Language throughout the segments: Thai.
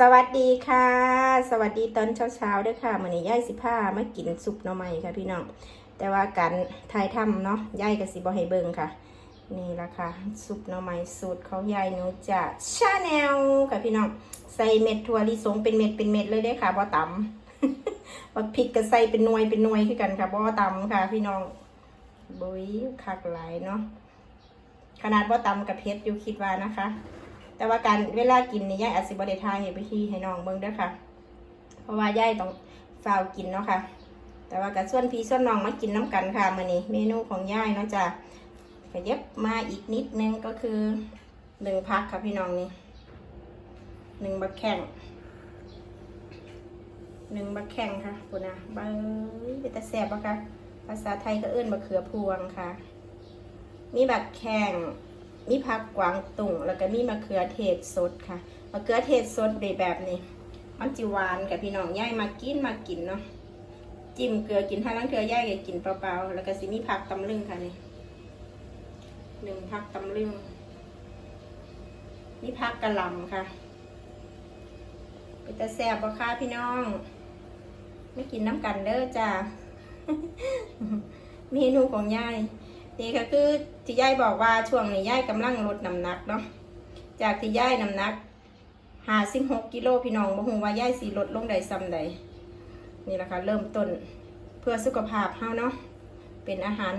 สวัสดีค่ะ สวัสดีตอนเช้าๆด้วยค่ะมื้อนี้ย่ายสิพามากินซุปหน่อไม้ค่ะพี่น้องแต่ว่าการถ่ายทำเนาะย่ายก็สิบ่ให้เบิงค่ะ นี่ละค่ะซุปหน่อไม้สูตรของยายหนูจากชาแนลค่ะพี่น้องใส่เม็ดถั่วลิสงเป็นเม็ดเป็นเม็ดเลยเด้ค่ะบ่ตำว่าพริกก็ใส่เป็นหน่วยเป็นหน่วยคือกันค่ะบ่ตำค่ะ พี่น้องบุ้ยคักหลายเนาะขนาดว่าตำกับเพชรอยู่คิดว่านะคะ แต่ว่าการเวลากินนี่ยายอาจสิบได้ทายให้ไปที่ให้น้องเบิ่งด้อค่ะ เพราะว่ายายต้องฝ้าวกินเนาะค่ะ แต่ว่ากับส่วนพี่ส่วนน้องมากินน้ำกันค่ะมื้อนี้เมนูของยายเนาะจ้ะขยับมาอีกนิดนึงก็คือหนึ่งพักค่ะพี่น้องนี่หนึ่งบักแข้งหนึ่งบักแข้งค่ะคุณนะเบิ้งเป็นตาแสบปะคะภาษาไทยก็เอื้นบักเขือพวงค่ะ มีบักแข้ง มีผักกวางตุ่งแล้วก็มีมะเขือเทศสดค่ะมะเขือเทศสดแบบนี้มันจิหวานกับพี่น้องย่ายมากินมากินเนาะจิ้มเกลือกินถ้าลังเกลือย่ายก็กินเปล่าๆแล้วก็สิมีผักตำลึงค่ะนี่หนึ่งผักตำลึงมีผักกะหล่ำค่ะเป็นตาแซ่บบ่ค่ะพี่น้อง ไม่กินน้ำกันเด้อจ้าเมนูของย่าย นี่ก็คือที่ยายบอกว่าช่วงนี้ยายกำลังลดน้ำหนักเนาะจากที่ยายน้ำหนักหาสิบหกกิโลพี่น้องบ่ฮูว่ายายสีลดลงใดซ้ำใดนี่แหละค่ะเริ่มต้นเพื่อสุขภาพเฮาเนาะเป็นอาหาร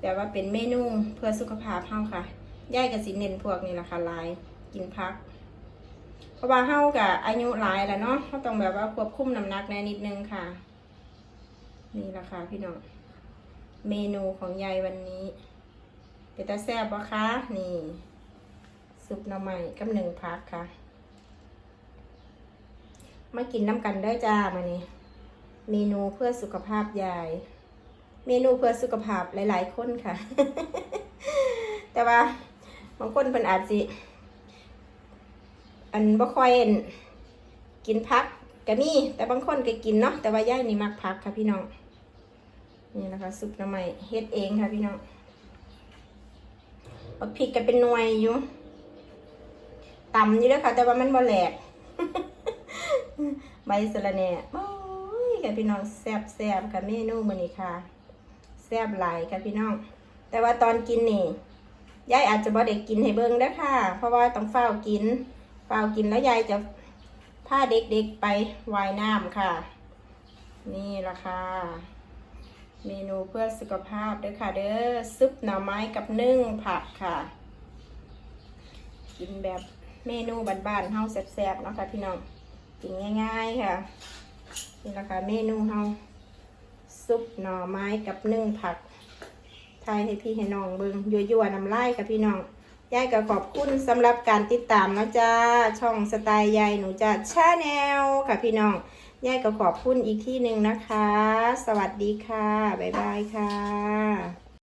แต่ว่าเป็นเมนูเพื่อสุขภาพเฮาค่ะยายก็สิเน้นพวกนี้แหละค่ะลายกินพัก เพราะว่าเฮากับอายุหลายแล้วเนาะเฮาต้องแบบว่าควบคุมน้ำหนักในนิดนึงค่ะ นี่แหละค่ะพี่น้อง เมนูของยายวันนี้ เป็นตาแซ่บปะคะ นี่ซุปหน่อไม้กับหนึ่งพักค่ะ มากินน้ำกันได้จ้ามานี่เมนูเพื่อสุขภาพยาย เมนูเพื่อสุขภาพหลาย ๆ คนค่ะ แต่ว่าบางคนเป็นอาจสิอันบ่ค่อยกินพักก็มีแต่บางคนก็กินเนาะแต่ว่ายายนี่มักพักค่ะพี่น้อง นี่นะคะซุปน้ำใหม่เฮ็ดเองค่ะพี่น้องบักพริกก็เป็นหน่วยอยู่ต่ำอยู่แล้วค่ะ แต่ว่ามันบ่แหลกใบสะระแหน่โอ้ยค่ะพี่น้องแซ่บแซ่บค่ะเมนูมื้อนี้ค่ะ แซ่บหลายค่ะพี่น้อง แต่ว่าตอนกินนี่ยายอาจจะบ่ได้กินให้เบิ่งเด้อค่ะ เพราะว่าต้องเฝ้ากินเฝ้ากินแล้วยายจะพาเด็กๆไปว่ายน้ำค่ะ นี่ละค่ะ เมนูเพื่อสุขภาพเด้อค่ะเด้อซุปหน่อไม้กับนึ่งผักค่ะ กินแบบเมนูบ้านๆเฮาแซ่บๆเนาะค่ะพี่น้อง กินง่าย ๆค่ะ นี่แหละคะเมนูเฮาซุปหน่อไม้กับนึ่งผักทายให้พี่ให้น้องเบิงยั่วๆน้ำลายค่ะพี่น้องยายก็ขอบคุณสำหรับการติดตามนะจ้าช่องสไตล์ยายหนูจะชาแนลค่ะพี่น้อง ยายก็ขอบคุณอีกที่หนึ่งนะคะ สวัสดีค่ะ บ๊ายบายค่ะ